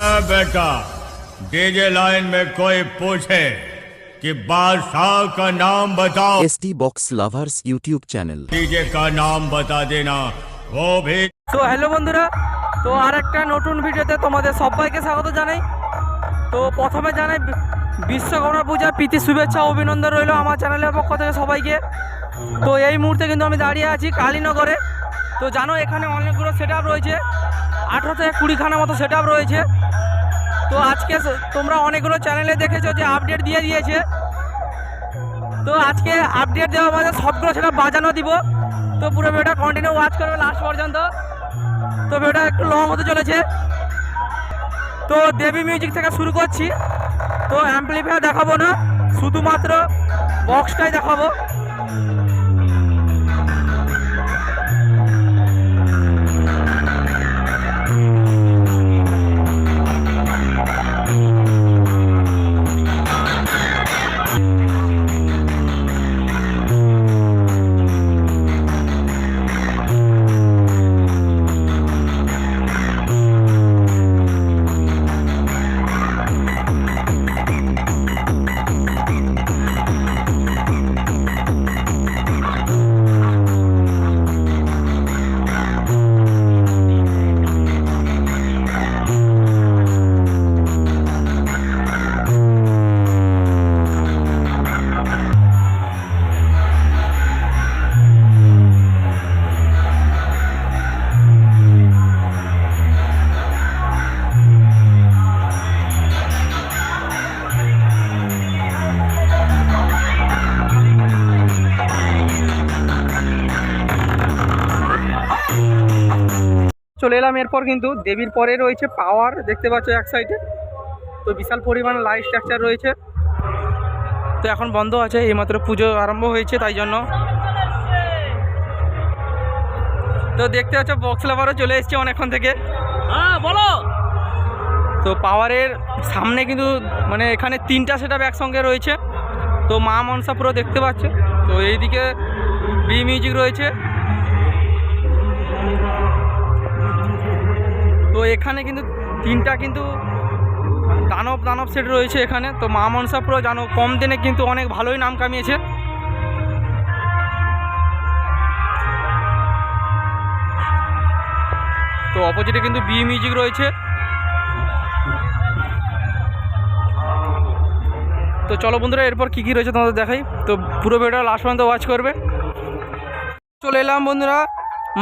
हाँ, बेटा DJ line में कोई पूछे कि बादशाह का नाम बताओ S T box lovers YouTube channel DJ का नाम बता देना वो भी তো হ্যালো বন্ধুরা তো আর একটা নতুন ভিডিওতে তোমাদের সবাইকে স্বাগত জানাই তো প্রথমে জানাই বি- বিশ্বকর্মা পূজার প্রীতি শুভেচ্ছা অভিনন্দন রইল আমার চ্যানেলের পক্ষ থেকে সবাইকে। তো এই মুহূর্তে কিন্তু আমি দাঁড়িয়ে আছি কালীনগরে। তো জানো, এখানে অনেকগুলো সেট রয়েছে। আঠেরো থেকে কুড়িখানা মতো সেট রয়েছে। তো আজকে তোমরা অনেকগুলো চ্যানেলে দেখেছ যে আপডেট দিয়ে দিয়েছে। তো আজকে আপডেট দেওয়া আমাদের সবগুলো সেটা বাজানো দিব। তো পুরো ভিডিওটা কন্টিনিউ ওয়াচ করবে লাস্ট পর্যন্ত। তো ভিডিওটা একটু লং হতে চলেছে। তো দেবী মিউজিক থেকে শুরু করছি। তো অ্যাম্পলিফায়ার দেখাবো না শুধুমাত্র বক্সটাই দেখাবো। চলে এলাম। এরপর কিন্তু দেবীর পরে রয়েছে পাওয়ার দেখতে পাচ্ছ এক সাইডে তো বিশাল পরিমাণ লাইট স্ট্রাকচার রয়েছে। তো এখন বন্ধ আছে এইমাত্র পুজো আরম্ভ হয়েছে তাই জন্য। তো দেখতে পাচ্ছ বক্স লাভারও চলে এসছে অনেকক্ষণ থেকে। হ্যাঁ বলো। তো পাওয়ারের সামনে কিন্তু মানে এখানে তিনটা সেট আপ একসঙ্গে রয়েছে। তো মা মনসা পুরো দেখতে পাচ্ছে। তো এইদিকে বি মিউজিক রয়েছে। এখানে কিন্তু তিনটা কিন্তু দানব দানব সেট রয়েছে এখানে। তো মা মনসাপুরও জানো, কম দিনে কিন্তু অনেক ভালোই নাম কামিয়েছে। তো অপোজিটে কিন্তু বি মিউজিক রয়েছে। তো চলো বন্ধুরা, এরপর কী কী রয়েছে তোমাদের দেখাই। তো পুরো ভিডিওটা লাস্ট পর্যন্ত ওয়াচ করবে। চলে এলাম বন্ধুরা,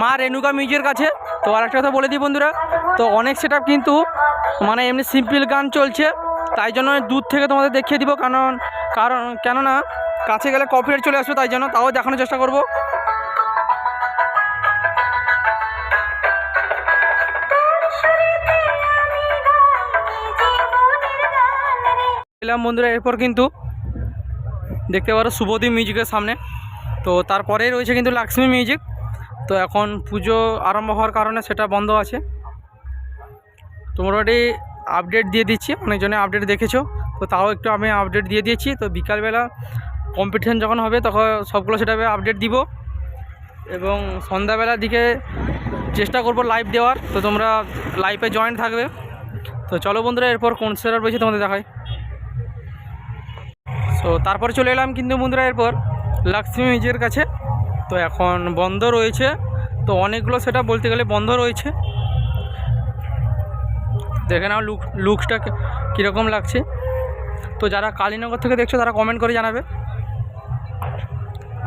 মা রেণুকা মিউজিকের কাছে। তো আর একটা কথা বলে দিই বন্ধুরা তো অনেক সেট কিন্তু মানে এমনি সিম্পল গান চলছে। তাই জন্য দূর থেকে তোমাদের দেখিয়ে দিব, কারণ কারণ, কেননা কাছে গেলে কপিরাইট চলে আসবে তাই জন্য, তাও দেখানোর চেষ্টা করব। বন্ধুরা, এরপর কিন্তু দেখতে পারো শুভদীপ মিউজিকের সামনে। তো তারপরেই রয়েছে কিন্তু লাক্সমি মিউজিক। তো এখন পুজো আরম্ভ হওয়ার কারণে সেটা বন্ধ আছে। তো মোটামুটি আপডেট দিয়ে দিচ্ছি, অনেকজনে আপডেট দেখেছ। তো তাও একটু আমি আপডেট দিয়ে দিয়েছি। তো বিকালবেলা কম্পিটিশান যখন হবে, তখন সবগুলো সেটা আপডেট দিব। এবং সন্ধ্যাবেলার দিকে চেষ্টা করব লাইভ দেওয়ার। তো তোমরা লাইভে জয়েন থাকবে। তো চলো বন্ধুরা, এরপর কোন সেটার রয়েছে তোমাদের দেখায় সো তারপরে চলে এলাম কিন্তু বন্ধুরা, এরপর লক্ষ্মী মিউজিকের কাছে। তো এখন বন্ধ রয়েছে। তো অনেকগুলো সেটা বলতে গেলে বন্ধ রয়েছে। দেখে নাও লুক লুকসটা কীরকম লাগছে। তো যারা কালীনগর থেকে দেখছ, তারা কমেন্ট করে জানাবে।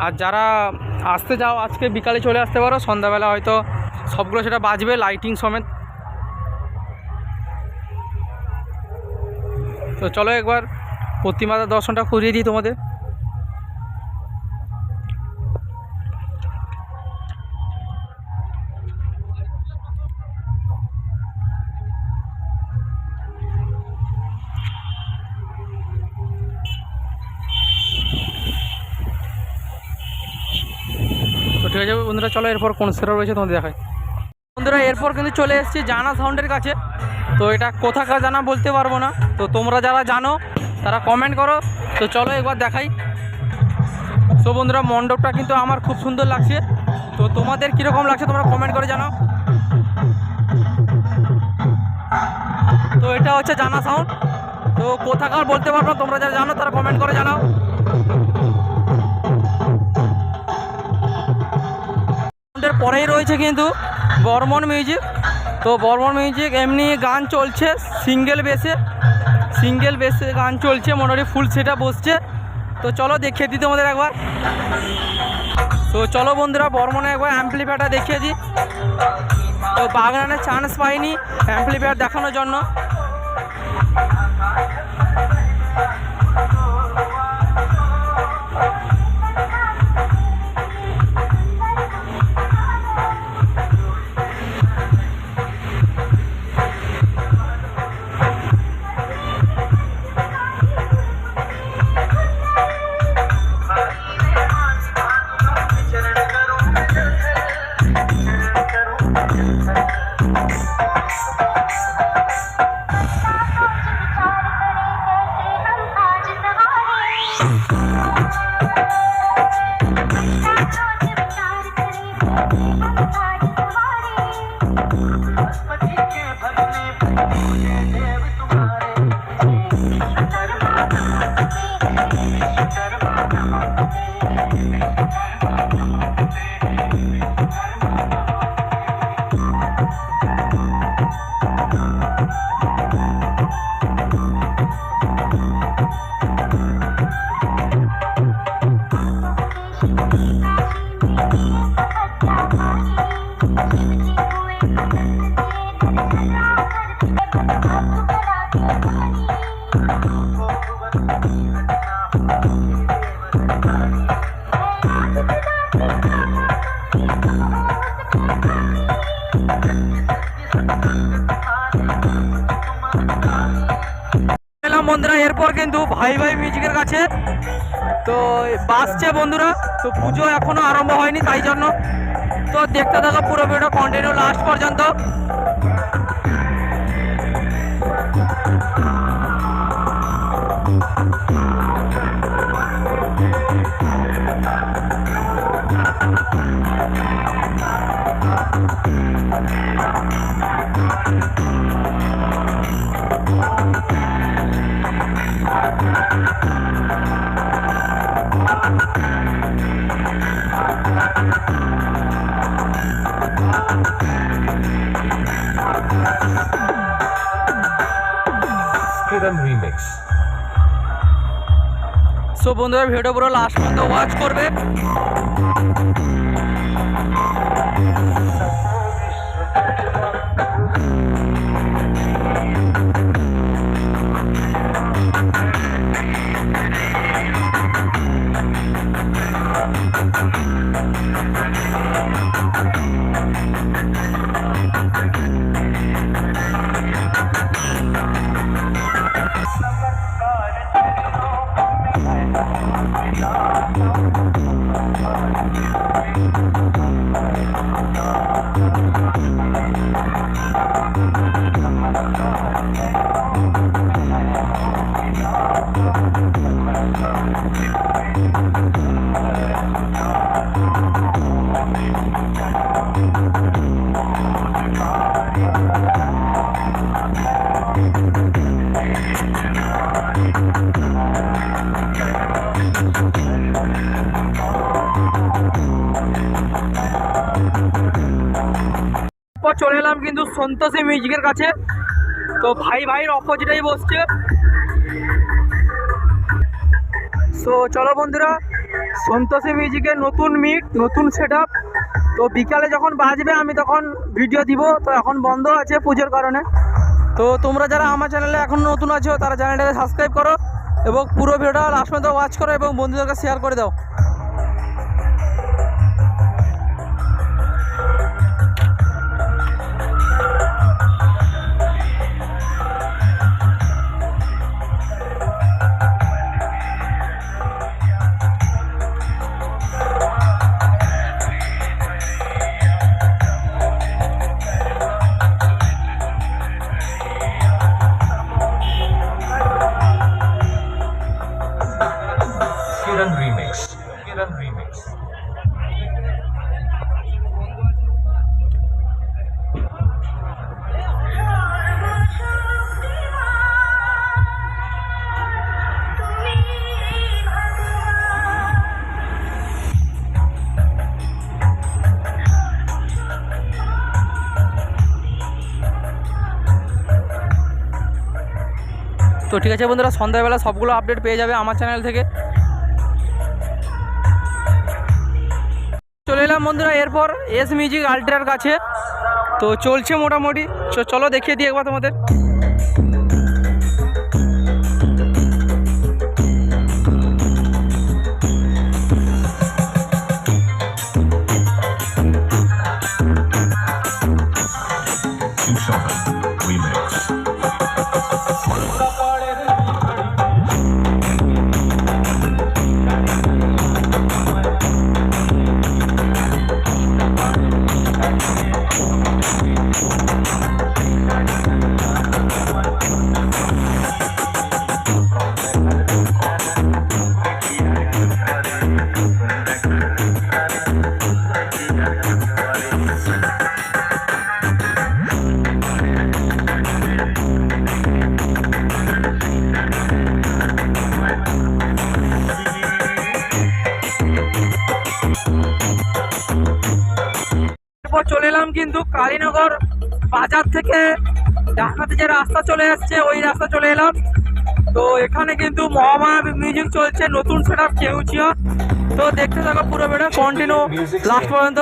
আর যারা আসতে যাও, আজকে বিকালে চলে আসতে পারো। সন্ধ্যাবেলা হয়তো সবগুলো সেটা বাজবে লাইটিং সমেত। তো চলো একবার প্রতিমাতার দর্শনটা করিয়ে দিই তোমাদের। বন্ধুরা, চলো এরপর কোন সেটা রয়েছে তোমাদের দেখায় বন্ধুরা, এরপর কিন্তু চলে এসেছি জানা সাউন্ডের কাছে। তো এটা কোথাকার জানা বলতে পারব না। তো তোমরা যারা জানো, তারা কমেন্ট করো। তো চলো একবার দেখাই। তো বন্ধুরা, মণ্ডপটা কিন্তু আমার খুব সুন্দর লাগছে। তো তোমাদের কীরকম লাগছে তোমরা কমেন্ট করে জানাও। তো এটা হচ্ছে জানা সাউন্ড তো কোথাকার বলতে পারব তোমরা যারা জানো, তারা কমেন্ট করে জানাও। সাউন্ডের পরেই রয়েছে কিন্তু বর্মন মিউজিক। তো বর্মন মিউজিক এমনি গান চলছে সিঙ্গেল বেসে সিঙ্গেল বেসে গান চলছে, মোটামুটি ফুল সেটা বসছে। তো চলো দেখিয়ে দিই তোমাদের একবার। তো চলো বন্ধুরা, বর্মনে একবার অ্যাম্পলিফায়ারটা দেখিয়ে দিই। তো বাগনানের চান্স পাইনি অ্যাম্পলিফায়ার দেখানোর জন্য। এলাম বন্ধুরা, এরপর কিন্তু ভাই ভাই মিউজিকের কাছে। তো বাসছে বন্ধুরা, তো পুজো এখনও আরম্ভ হয়নি, তাই জন্য। তো দেখতে থাকো পুরো ভিডিও কন্টিনিউ লাস্ট পর্যন্ত। Hidden Remix. সো বন্ধুরা ভিডিও পুরো লাস্ট পর্যন্ত ওয়াচ করবে চলে এলাম কিন্তু সন্তোষী মিউজিকের কাছে। তো ভাই ভাইয়ের অপোজিটেই বসছে। সো চলো বন্ধুরা সন্তোষী মিউজিকের নতুন মিট, নতুন সেট তো বিকালে যখন বাজবে, আমি তখন ভিডিও দিব। তো এখন বন্ধ আছে পুজোর কারণে। তো তোমরা যারা আমার চ্যানেলে এখন নতুন আছো, তারা চ্যানেলটাকে সাবস্ক্রাইব করো এবং পুরো ভিডিওটা লাস্ট পর্যন্ত ওয়াচ করো এবং বন্ধুদেরকে শেয়ার করে দাও। তো ঠিক আছে বন্ধুরা, সন্ধ্যাবেলা সবগুলো আপডেট পেয়ে যাবে আমার চ্যানেল থেকে। চলে এলাম বন্ধুরা, এরপর এস মিউজিক আল্ট্রার কাছে। তো চলছে মোটামুটি। চলো দেখিয়ে দিই একবার তোমাদের। এরপর চলে এলাম কিন্তু কালীনগর বাজার থেকে। ঢাকাতে যে রাস্তা চলে আসছে ওই রাস্তা চলে এলাম। তো এখানে কিন্তু মহামায়া মিউজিক চলছে, নতুন সেট আপ তো দেখতে থাকো পুরো বেটা কন্টিনিউ লাস্ট পর্যন্ত।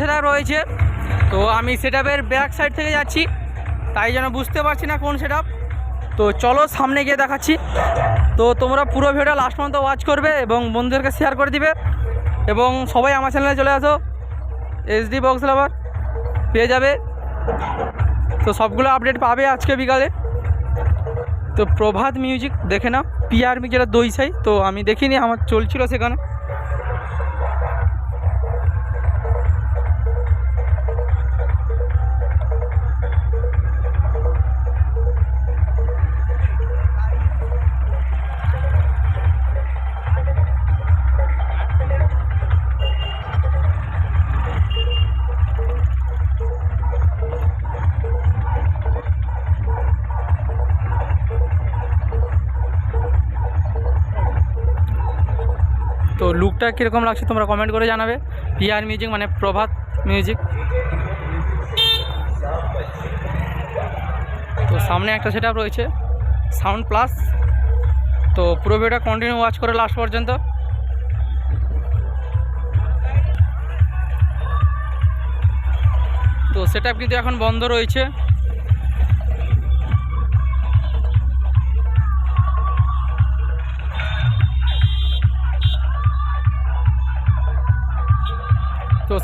তারপরে রয়েছে। তো আমি সেট ব্যাক সাইড থেকে যাচ্ছি। তাই যেন বুঝতে পারছি না কোন সেট তো চলো সামনে গিয়ে দেখাচ্ছি। তো তোমরা পুরো ভিডিও লাস্ট পর্যন্ত ওয়াচ করবে এবং বন্ধুদেরকে শেয়ার করে দিবে। এবং সবাই আমার চ্যানেলে চলে আসো। এসডি বক্স লাভার পেয়ে যাবে। তো সবগুলো আপডেট পাবে আজকে বিকালে। তো প্রভাত মিউজিক দেখে নাও। পিআর যেটা দই সাই তো আমি দেখিনি, আমার চলছিল সেখানে। লুকটা কীরকম লাগছে তোমরা কমেন্ট করে জানাবে। পিআর মিউজিক মানে প্রভাত মিউজিক তো সামনে একটা সেট রয়েছে। সাউন্ড প্লাস তো পুরো ভিডিওটা কন্টিনিউ ওয়াচ করে লাস্ট পর্যন্ত। তো সেট কিন্তু এখন বন্ধ রয়েছে।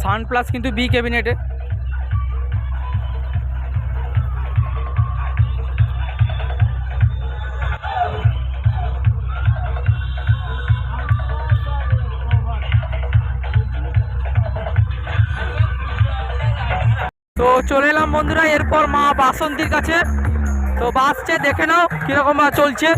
সান প্লাস কিন্তু বি ক্যাবিনেটে তো চলে এলাম বন্ধুরা, এরপর মা বাসন্তীর কাছে। তো বাসছে দেখে নাও কীরকম চলছে।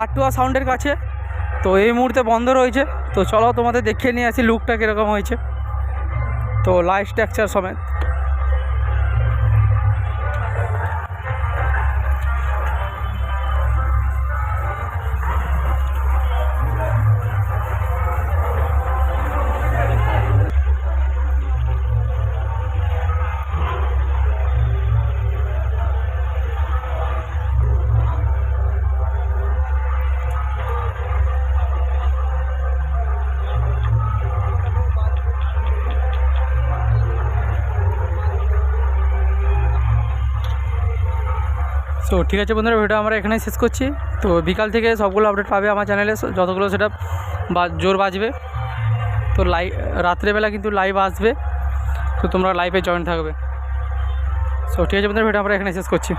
আটুয়া সাউন্ডের কাছে। তো এই মুহূর্তে বন্ধ রয়েছে। তো চলো তোমাদের দেখিয়ে নিয়ে আসি লুকটা কীরকম হয়েছে। তো লাইফ স্ট্রাকচার সমেত। তো ঠিক আছে বন্ধুরা ভিডিও আমরা এখানেই শেষ করছি। তো বিকাল থেকে সবগুলো আপডেট পাবে আমার চ্যানেলে যতগুলো সেটা জোর বাজবে। তো লাই রাত্রেবেলা কিন্তু লাইভ আসবে, তো তোমরা লাইভে জয়েন থাকবে। সো ঠিক আছে বন্ধুরা ভিডিও আমরা এখানে শেষ করছি।